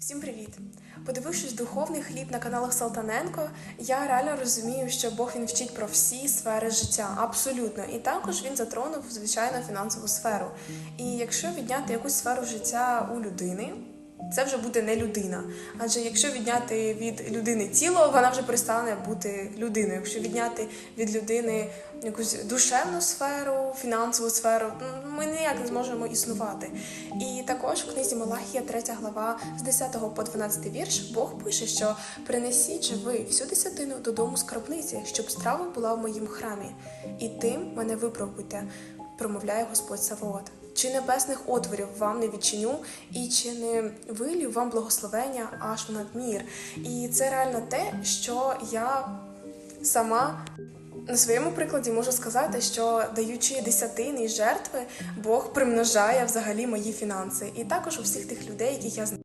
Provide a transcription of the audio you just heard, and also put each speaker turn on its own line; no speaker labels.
Всім привіт! Подивившись духовний хліб на каналах Салтаненко, я реально розумію, що Бог він вчить про всі сфери життя, абсолютно. І також він затронув звичайно фінансову сферу. І якщо відняти якусь сферу життя у людини, це вже буде не людина. Адже якщо відняти від людини тіло, вона вже перестане бути людиною. Якщо відняти від людини якусь душевну сферу, фінансову сферу, ми ніяк не зможемо існувати. І також в книзі Малахія, 3 глава, з 10 по 12 вірш, Бог пише, що принесіть же ви всю десятину додому скарбниці, щоб страва була в моїм храмі, і тим мене випробуйте, промовляє Господь Савоот. Чи небесних отворів вам не відчиню, і чи не вилів вам благословення аж в надмір? І це реально те, що я сама на своєму прикладі можу сказати, що даючи десятини і жертви, Бог примножає взагалі мої фінанси, і також у всіх тих людей, яких я знаю.